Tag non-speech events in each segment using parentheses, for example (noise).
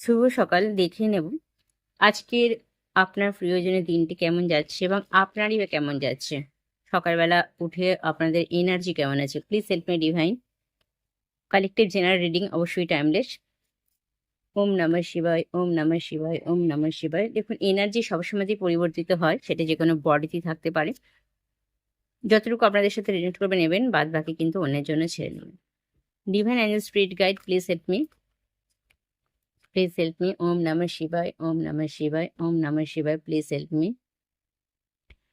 শুভ সকাল, দেখে নেব। আজকের আপনার প্রিয়জনের দিনটি কেমন যাচ্ছে এবং আপনারই বা কেমন যাচ্ছে? সকালবেলা উঠে আপনাদের এনার্জি কেমন আছে? Please help me divine collective general reading অবশ্যই টাইমলেস ওম নমঃ শিবায়, ওম নমঃ শিবায়, ওম নমঃ শিবায়। দেখুন এনার্জি সবসময়তেই পরিবর্তিত হয়, সেটা যে কোনো বডিতে থাকতে পারে। যতটুকু আপনাদের সাথে রিলেট করবে নেবেন বাদ বাকি কিন্তু অন্যের জন্য ছেড়ে নেবেন divine and spirit guide please help me please help me ওম নমঃ শিবায় ওম নমঃ শিবায় ওম নমঃ শিবায় প্লিজ হেল্প মি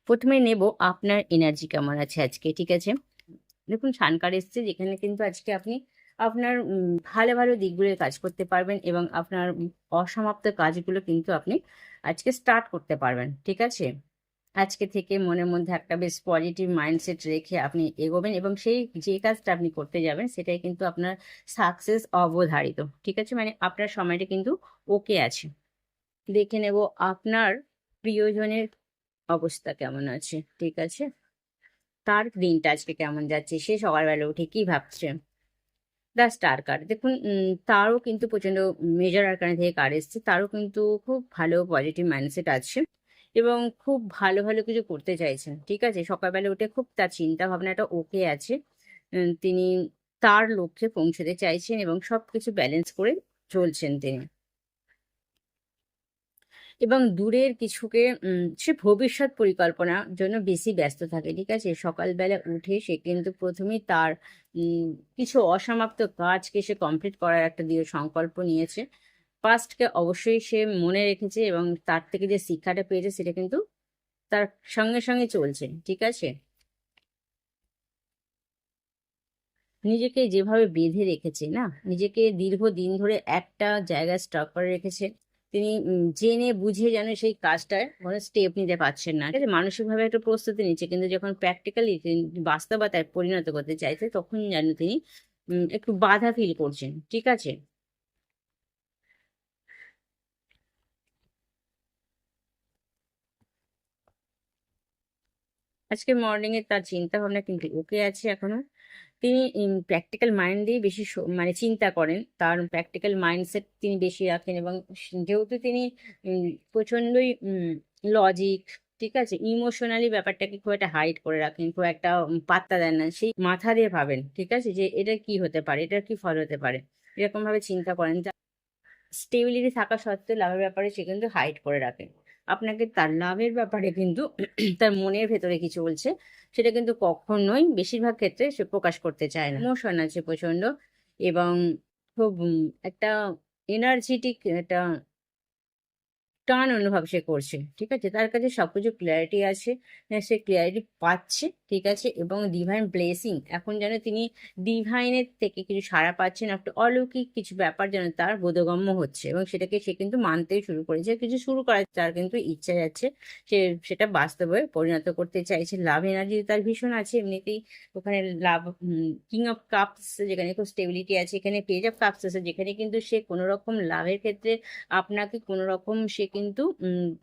প্রথমে নেব আপনার এনার্জি কেমন আছে আজকে, ঠিক আছে? দেখুন সানকার এসছে, যেখানে কিন্তু আজকে আপনি আপনার ভালো ভালো দিকগুলো কাজ করতে পারবেন এবং আপনার অসমাপ্ত কাজগুলো কিন্তু আপনি আজকে স্টার্ট করতে পারবেন, ঠিক আছে? আজকে থেকে মনের মধ্যে একটা বেশ পজিটিভ মাইন্ডসেট রেখে আপনি এগোবেন এবং সেই যে কাজটা আপনি করতে যাবেন সেটাই কিন্তু আপনার সাকসেস অবধারিত। ঠিক আছে? মানে আপনার সময়টা কিন্তু ওকে আছে। দেখে নেব আপনার প্রিয়জনের অবস্থা কেমন আছে। ঠিক আছে? তার দিনটা আজকে কেমন যাচ্ছে? সে সকালবেলা উঠে কি ভাবছে? দ্য স্টার কার্ড দেখুন তারও কিন্তু প্রচণ্ড মেজর আরকানে থেকে কার্ড এসছে। তারও কিন্তু খুব ভালো পজিটিভ মাইন্ডসেট আছে। এবং খুব ভালো ভালো কিছু করতে চাইছেন, ঠিক আছে? সকালবেলা উঠে খুব তার চিন্তা ভাবনাটা ওকে আছে। তিনি তার লক্ষ্যে পৌঁছতে চাইছেন এবং সব কিছু ব্যালেন্স করে চলছেন তিনি। এবং দূরের কিছুকে সে ভবিষ্যৎ পরিকল্পনার জন্য বেশি ব্যস্ত থাকে, ঠিক আছে? সকালবেলা উঠে সে কিন্তু প্রথমেই তার কিছু অসমাপ্ত কাজকে সে কমপ্লিট করার একটা দৃঢ় সংকল্প নিয়েছে। পাস্টকে অবশ্যই সে মনে রেখেছে এবং তার থেকে যে শিক্ষাটা পেয়েছে সেটা কিন্তু তার সঙ্গে সঙ্গে চলছে, ঠিক আছে? নিজেকে যেভাবে বেঁধে রেখেছে, না? নিজেকে দীর্ঘদিন ধরে একটা জায়গায় স্টক করে রেখেছে। তিনি জেনে বুঝে যেন সেই কাজটার কোনো স্টেপ নিতে পারছেন না মানসিকভাবে একটা প্রস্তুতি নিচ্ছে, কিন্তু যখন প্র্যাকটিক্যালি বাস্তবতায় পরিণত করতে চাইছে, তখন যেন তিনি একটু বাধা ফিল করছেন, ঠিক আছে? আজকে মর্নিং এ তার চিন্তা ভাবনা কিন্তু ওকে আছে এখনও। তিনি প্র্যাকটিক্যাল মাইন্ড দিয়ে বেশি মানে চিন্তা করেন। তার প্র্যাকটিক্যাল মাইন্ডসেট তিনি বেশি রাখেন এবং যেহেতু তিনি প্রচণ্ডই লজিক ঠিক আছে? ইমোশনালি ব্যাপারটাকে খুব একটা হাইড করে রাখেন, খুব একটা পাত্তা দেন না। সেই মাথা দিয়ে ভাবেন, ঠিক আছে? যে এটা কি হতে পারে? এটা কি ফল হতে পারে? এরকম ভাবে চিন্তা করেন। স্টেবিলিটি থাকা সত্ত্বেও লাভের ব্যাপারে সে কিন্তু হাইড করে রাখে। আপনাকে তার লাভের ব্যাপারে কিন্তু (clears throat) তার মনের ভেতরে কি চলছে সেটা কিন্তু কখনোই বেশিরভাগ ক্ষেত্রে সে প্রকাশ করতে চায় না। ইমোশন আছে প্রচণ্ড এবং খুব একটা এনার্জেটিক একটা টান অনুভব সে করছে ঠিক আছে? তার কাছে সবকিছু ক্লিয়ারিটি আছে হ্যাঁ, সে ক্লিয়ারিটি পাচ্ছে ঠিক আছে? এবং ডিভাইন ব্লেসিং এখন যেন তিনি ডিভাইনের থেকে কিছু সাড়া পাচ্ছেন একটা অলৌকিক কিছু ব্যাপার যেন তার বোধগম্য হচ্ছে। এবং সেটাকে সে কিন্তু মানতেই শুরু করেছে কিছু শুরু করার তার কিন্তু ইচ্ছা যাচ্ছে সে সেটা বাস্তবে পরিণত করতে চাইছে। লাভ এনার্জি তার ভীষণ আছে এমনিতেই ওখানে লাভ কিং অফ কাপস যেখানে খুব স্টেবিলিটি আছে এখানে পেজ অফ কাপস আছে যেখানে কিন্তু সে কোনো রকম লাভের ক্ষেত্রে আপনাকে কোনো রকম সে কিন্তু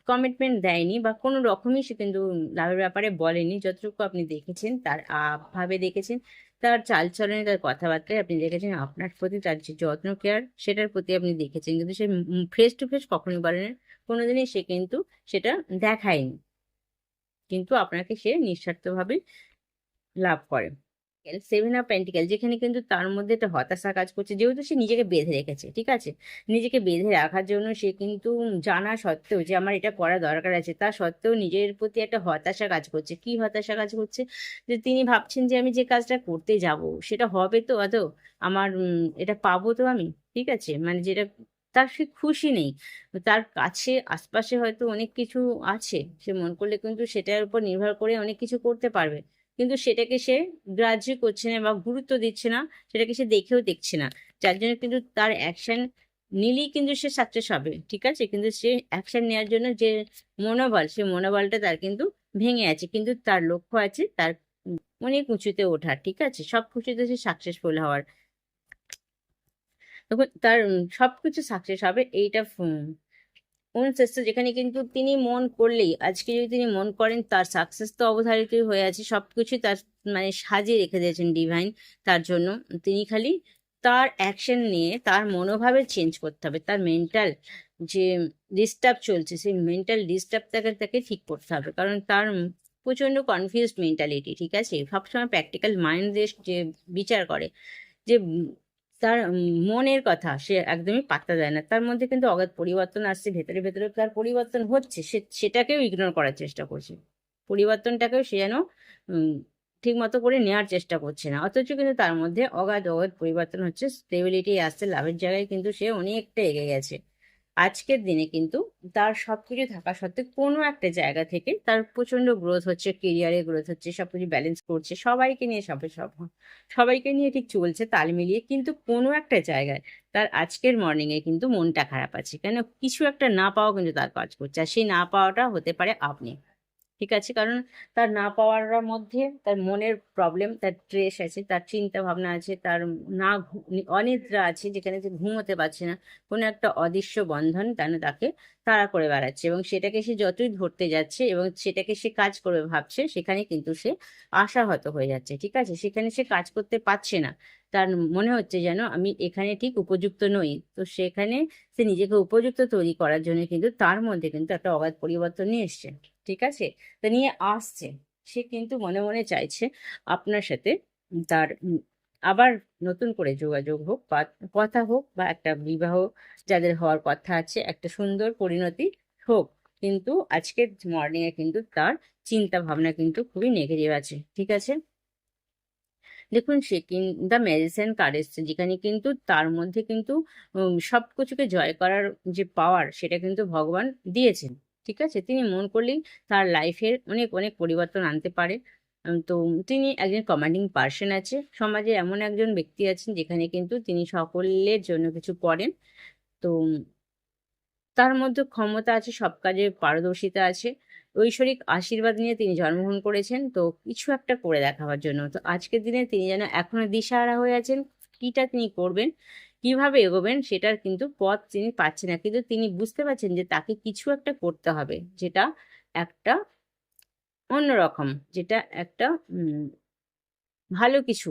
কমিটমেন্ট দেয়নি বা কোনো রকমই সে কিন্তু লাভের ব্যাপারে বলেনি। যতটুকু আপনি দেখেছেন, তার ভাবে দেখেছেন, তার চালচলনে তার কথাবার্তায় আপনি দেখেছেন, আপনার প্রতি তার যে যত্ন কেয়ার সেটার প্রতি আপনি দেখেছেন। কিন্তু সে ফেস টু ফেস কখনোই বলেন, কোনোদিনই সে কিন্তু সেটা দেখায়নি। কিন্তু আপনাকে সে নিঃস্বার্থভাবে লাভ করে। সেভেন অফ পেন্টিক্যাল যেখানে কিন্তু তার মধ্যে একটা হতাশা কাজ করছে, যেহেতু সে নিজেকে বেঁধে রেখেছে, ঠিক আছে? নিজেকে বেঁধে রাখার জন্য সে কিন্তু জানা সত্ত্বেও যে আমার এটা করা দরকার আছে, তা সত্ত্বেও নিজের প্রতি একটা হতাশা কাজ করছে। কি হতাশা কাজ করছে? যে তিনি ভাবছেন যে আমি যে কাজটা করতে যাব, সেটা হবে তো? আদৌ আমার এটা পাবো তো আমি? ঠিক আছে? মানে যেটা, তার সে খুশি নেই। তার কাছে, আশপাশে হয়তো অনেক কিছু আছে। সে মন করলে কিন্তু সেটার উপর নির্ভর করে অনেক কিছু করতে পারবে। কিন্তু সেটাকে সে গ্রাহ্য করছে না বা গুরুত্ব দিচ্ছে না, সেটাকে সে দেখেও দেখছে না। যার জন্য কিন্তু তার অ্যাকশন নিলেই কিন্তু সে সাকসেস হবে, ঠিক আছে? কিন্তু সে অ্যাকশন নেওয়ার জন্য যে মনোবল, সে মনোবলটা তার কিন্তু ভেঙে আছে। কিন্তু তার লক্ষ্য আছে তার অনেক উঁচুতে ওঠার, ঠিক আছে? সব কিছুতে সে সাকসেসফুল হওয়ার। তখন তার সব কিছু সাকসেস হবে, এইটা অনুশ্রেষ্ঠ যেখানে কিন্তু তিনি মন করলেই, আজকে যদি তিনি মন করেন, তার সাকসেস তো অবধারিতই হয়ে আছে সবকিছু তার মানে সাজিয়ে রেখে দিয়েছেন ডিভাইন তার জন্য। তিনি খালি তার অ্যাকশন নিয়ে তার মনোভাবের চেঞ্জ করতে হবে, তার মেন্টাল যে ডিস্টার্ব চলছে, সেই মেন্টাল ডিস্টার্বটাকে তাকে তাকে ঠিক করতে হবে। কারণ তার প্রচণ্ড কনফিউজড মেন্টালিটি ঠিক আছে? সবসময় প্র্যাকটিক্যাল মাইন্ড যে বিচার করে, যে তার মনের কথা, সে একদমই পাত্তা দেয় না। তার মধ্যে কিন্তু অগাধ পরিবর্তন আসছে, ভেতরে ভেতরে তার পরিবর্তন হচ্ছে, সে, সেটাকেও ইগনোর করার চেষ্টা করছে। পরিবর্তনটাকেও সে যেন ঠিক মতো করে নেওয়ার চেষ্টা করছে না। অথচ কিন্তু তার মধ্যে অগাধ অগাধ পরিবর্তন হচ্ছে স্টেবিলিটি আসছে, লাভের জায়গায় কিন্তু সে অনেকটা এগিয়ে গেছে। আজকের দিনে কিন্তু তার সব কিছু থাকা সত্ত্বেও কোনো একটা জায়গা থেকে তার প্রচণ্ড গ্রোথ হচ্ছে কেরিয়ারে গ্রোথ হচ্ছে সব কিছু ব্যালেন্স করছে, সবাইকে নিয়ে সব সব, সবাইকে নিয়ে ঠিক চলছে, তাল মিলিয়ে কিন্তু কোনো একটা জায়গায় তার আজকের মর্নিংয়ে কিন্তু মনটা খারাপ আছে। কেন? কিছু একটা না পাওয়া কিন্তু তার কাজ করছে, আর সেই না পাওয়াটা হতে পারে আপনি। ঠিক আছে? কারণ তার না পাওয়ার মধ্যে তার মনের প্রবলেম তার স্ট্রেস আছে, তার চিন্তা ভাবনা আছে, তার না অনিদ্রা আছে, যেখানে সে ঘুমোতে পারছে না, কোনো একটা অদৃশ্য বন্ধন যেন তাকে তাড়া করে বেড়াচ্ছে এবং সেটাকে সে যতই ধরতে যাচ্ছে এবং সেটাকে সে কাজ করবে ভাবছে, সেখানে কিন্তু সে আশাহত হয়ে যাচ্ছে, ঠিক আছে? সেখানে সে কাজ করতে পারছে না। তার মনে হচ্ছে যেন আমি এখানে ঠিক উপযুক্ত নই। তো সেখানে সে নিজেকে উপযুক্ত তৈরি করার জন্য কিন্তু তার মধ্যে কিন্তু একটা অগাধ পরিবর্তন নিয়ে এসছে। ঠিক আছে? তা নিয়ে আসছে। সে কিন্তু মনে মনে চাইছে আপনার সাথে তার আবার নতুন করে যোগাযোগ হোক কথা হোক বা একটা বিবাহ যাদের হওয়ার কথা আছে, একটা সুন্দর পরিণতি হোক। কিন্তু আজকের মর্নিং এ কিন্তু তার চিন্তা ভাবনা কিন্তু খুবই নেগেটিভ আছে। ঠিক আছে? দেখুন, সে কিন দ্য মেডিসিন এসছে, যেখানে কিন্তু তার মধ্যে কিন্তু সব কিছুকে জয় করার যে পাওয়ার সেটা কিন্তু ভগবান দিয়েছেন। ঠিক আছে? তিনি মন করলেই তার লাইফের অনেক অনেক পরিবর্তন আনতে পারে। তো তিনি একজন কমান্ডিং পার্সন আছে। সমাজে এমন একজন ব্যক্তি আছেন যেখানে কিন্তু তিনি সকলের জন্য কিছু করেন। তো তার মধ্যে ক্ষমতা আছে, সব কাজে পারদর্শিতা আছে। ঐশ্বরিক আশীর্বাদ নিয়ে তিনি জন্মগ্রহণ করেছেন। তো কিছু একটা করে দেখাবার জন্য। তো আজকের দিনে তিনি যেন এখনও দিশাহারা হয়ে আছেন। কিটা তিনি করবেন, কীভাবে এগোবেন সেটার কিন্তু পথ তিনি পাচ্ছেন না। কিন্তু তিনি বুঝতে পারছেন যে তাকে কিছু একটা করতে হবে, যেটা একটা অন্যরকম, যেটা একটা ভালো কিছু।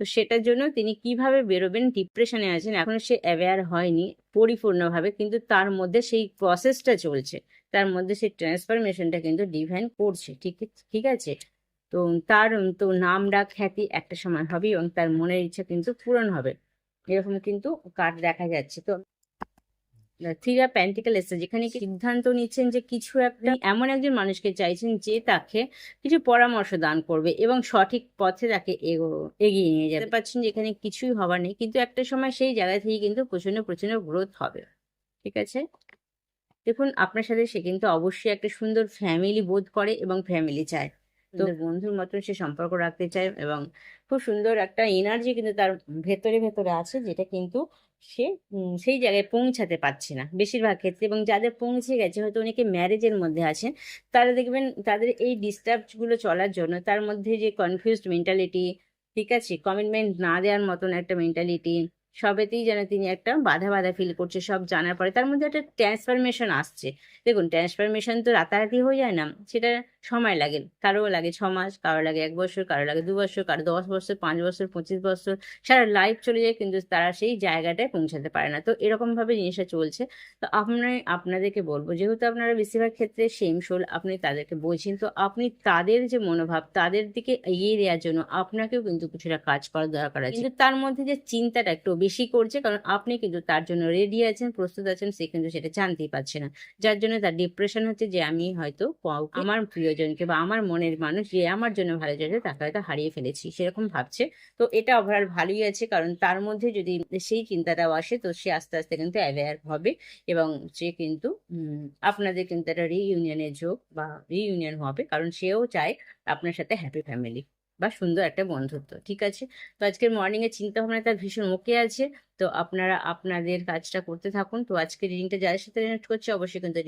তো সেটার জন্য তিনি কীভাবে বেরোবেন, ডিপ্রেশনে আছেন, এখনও সে অ্যাওয়্যার হয়নি পরিপূর্ণভাবে, কিন্তু তার মধ্যে সেই প্রসেসটা চলছে। তার মধ্যে সেই ট্রান্সফরমেশনটা কিন্তু ডিভাইন করছে। ঠিক ঠিক আছে? তো তার, তো নাম ডাক খ্যাতি একটা সময় হবে এবং তার মনের ইচ্ছা কিন্তু পূরণ হবে। এরকম কিন্তু কার্ড দেখা যাচ্ছে। তো থ্রি অফ প্যান্টিকেল এসছে, যেখানে সিদ্ধান্ত নিচ্ছেন যে কিছু একটা এমন একজন মানুষকে চাইছেন যে তাকে কিছু পরামর্শ দান করবে এবং সঠিক পথে তাকে এগো- এগিয়ে নিয়ে যেতে পারছেন যেখানে কিছুই হবার নেই, কিন্তু একটা সময় সেই জায়গা থেকে কিন্তু প্রচণ্ড প্রচণ্ড গ্রোথ হবে। ঠিক আছে? দেখুন, আপনার সাথে সে কিন্তু অবশ্যই একটা সুন্দর ফ্যামিলি বোধ করে এবং ফ্যামিলি চায়। তো বন্ধুর মতন সে সম্পর্ক রাখতে চায় এবং খুব সুন্দর একটা এনার্জি কিন্তু তার ভেতরে ভেতরে আছে যেটা কিন্তু সে সেই জায়গায় পৌঁছাতে পারছে না বেশিরভাগ ক্ষেত্রে এবং যাদের পৌঁছে গেছে হয়তো অনেকে ম্যারেজের মধ্যে আছেন তারা দেখবেন তাদের এই ডিস্টার্বগুলো চলার জন্য তার মধ্যে যে কনফিউজড মেন্টালিটি ঠিক আছে? কমিটমেন্ট না দেওয়ার মতন একটা মেন্টালিটি সবেতেই যেন তিনি একটা বাধা বাধা ফিল করছে সব জানার পরে তার মধ্যে একটা ট্রান্সফরমেশন আসছে। দেখুন ট্রান্সফরমেশন তো রাতারাতি হয়ে যায় না সেটা সময় লাগে। কারও লাগে ছ মাস কারও লাগে এক বছর কারও লাগে দু বছর কারও দশ বছর পাঁচ বছর পঁচিশ বছর সারা লাইফ চলে যায় কিন্তু তারা সেই জায়গাটায় পৌঁছাতে পারে না। তো এরকম ভাবে জিনিসটা চলছে। তো আপনার আপনাদেরকে বলব যেহেতু আপনারা বেশিরভাগ ক্ষেত্রে সেম সোল আপনি তাদেরকে বলছেন তো আপনি তাদের যে মনোভাব তাদের দিকে এগিয়ে দেওয়ার জন্য আপনাকেও কিন্তু কিছুটা কাজ করার দরকার আছে। কিন্তু তার মধ্যে যে চিন্তাটা একটু বেশি করছে কারণ আপনি কিন্তু তার জন্য রেডি আছেন প্রস্তুত আছেন সে কিন্তু সেটা জানতেই পারছে না। যার জন্য তার ডিপ্রেশন হচ্ছে যে আমি হয়তো আমার প্রিয়জনকে বা আমার মনের মানুষ যে আমার জন্য ভালো চাইছে তাকে হয়তো হারিয়ে ফেলেছি, সেরকম ভাবছে। তো এটা ওভারঅল ভালোই আছে কারণ তার মধ্যে যদি সেই চিন্তাটাও আসে তো সে আস্তে আস্তে কিন্তু অ্যাওয়্যার হবে এবং সে কিন্তু আপনাদের কিন্তু একটা রিইউনিয়নের যোগ বা রিইউনিয়ন হবে কারণ সেও চায় আপনার সাথে হ্যাপি ফ্যামিলি বা সুন্দর একটা বন্ধুত্ব, ঠিক আছে? তো আজকের মর্নিংয়ে এর চিন্তা ভাবনা তার ভীষণ ওকে আছে। তো আপনারা আপনাদের কাজটা করতে থাকুন। তো আজকে রিডিংটা যাদের সাথে রিলেট করছে, অবশ্যই কিন্তু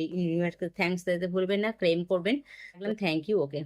থ্যাঙ্কস দিতে ভুলবেন না ক্লেম করবেন। Thank you okay